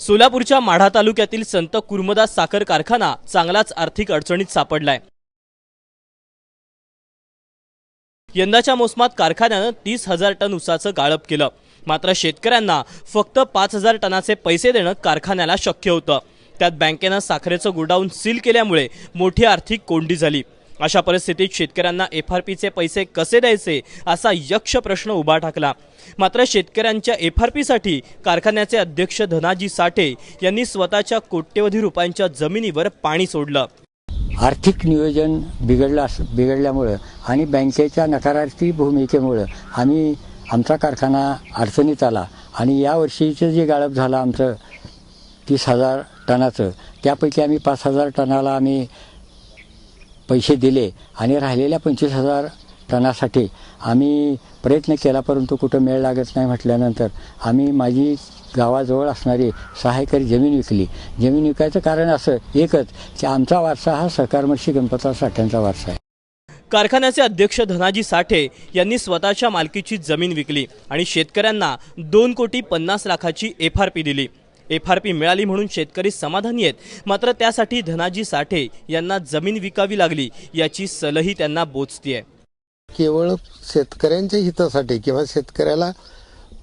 सोलापूरच्या माढा तालुक्यातील संत कुर्मदास साखर कारखाना चांगलाच आर्थिक अडचणीत सापडलाय. यंदाच्या मोसमात कारखान्यानं तीस हजार टन उसाचं गाळप केलं. मात्र शेतकऱ्यांना फक्त पाच हजार टनाचे पैसे देणं कारखान्याला शक्य होतं. त्यात बँकेनं साखरेचं गोडाऊन सील केल्यामुळे मोठी आर्थिक कोंडी झाली. अशा परिस्थितीत शेतकऱ्यांना एफ आर पीचे पैसे कसे द्यायचे असा यक्ष प्रश्न उभा टाकला मात्र शेतकऱ्यांच्या एफ आर पीसाठी कारखान्याचे अध्यक्ष धनाजी साठे यांनी स्वतःच्या कोट्यवधी रुपयांच्या जमिनीवर पाणी सोडलं. आर्थिक नियोजन बिघडलं अस बिघडल्यामुळं आणि बँकेच्या नकारार्थी भूमिकेमुळं आम्ही आमचा कारखाना अडचणीत आला आणि या वर्षीचं जे गाळप झालं आमचं तीस हजार टनाचं त्यापैकी आम्ही पाच हजार टनाला आम्ही पैसे दिले आणि राहिलेल्या पंचवीस हजार टनासाठी आम्ही प्रयत्न केला परंतु कुठं मेळ लागत नाही म्हटल्यानंतर आम्ही माझी गावाजवळ असणारी सहा एकर जमीन विकली. जमीन विकायचं कारण असं एकच की आमचा वारसा हा सहकारमर्शी गणपतराव साठ्यांचा वारसा आहे. कारखान्याचे अध्यक्ष धनाजी साठे यांनी स्वतःच्या मालकीची जमीन विकली आणि शेतकऱ्यांना दोन कोटी पन्नास लाखाची एफ आर पी दिली. एफ आर पी मिळाली म्हणून शेतकरी समाधानी आहेत. मात्र त्यासाठी धनाजी साठे यांना जमीन विकावी लागली याची सलही त्यांना बोचतीये केवळ शेतकऱ्यांच्या हितासाठी किंवा शेतकऱ्याला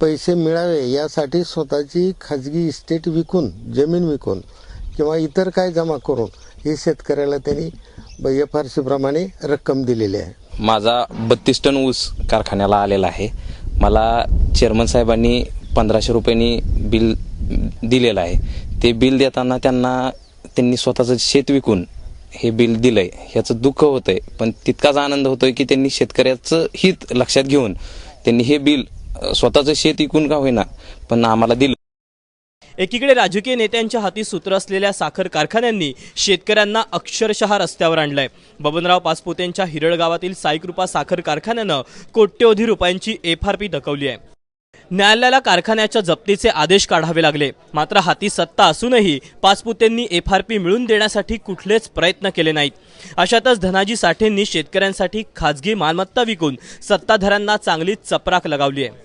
पैसे मिळावे यासाठी स्वतःची खाजगी इस्टेट विकून जमीन विकून किंवा इतर काय जमा करून हे शेतकऱ्याला त्यांनी एफ आर प्रमाणे रक्कम दिलेली आहे. माझा बत्तीस टन ऊस कारखान्याला आलेला आहे. मला चेअरमन साहेबांनी पंधराशे रुपयांनी बिल दिलेलं आहे. ते बिल देताना त्यांना त्यांनी स्वतःचं शेत विकून हे बिल दिलंय. ह्याचं दुःख होतंय. पण तितकाच आनंद होतोय की त्यांनी शेतकऱ्याचं हित लक्षात घेऊन त्यांनी हे बिल स्वतःचं शेत विकून का होईना पण आम्हाला दिलं. एकीकडे राजकीय नेत्यांच्या हाती सूत्र असलेल्या साखर कारखान्यांनी शेतकऱ्यांना अक्षरशः रस्त्यावर आणलंय. बबनराव पासपोतेंच्या हिरळ गावातील साईकृपा साखर कारखान्यानं कोट्यवधी रुपयांची एफ आर पी ढकवली आहे. न्यायालयाला कारखान्याच्या जप्तीचे आदेश काढावे लागले. मात्र हाती सत्ता असूनही पाचपुतेंनी एफ आर पी मिळवून देण्यासाठी कुठलेच प्रयत्न केले नाहीत. अशातच धनाजी साठेंनी शेतकऱ्यांसाठी खाजगी मालमत्ता विकून सत्ताधाऱ्यांना चांगलीच चपराक लगावली आहे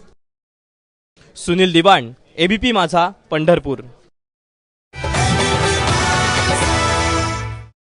सुनील दिवाण एबीपी माझा पंढरपूर.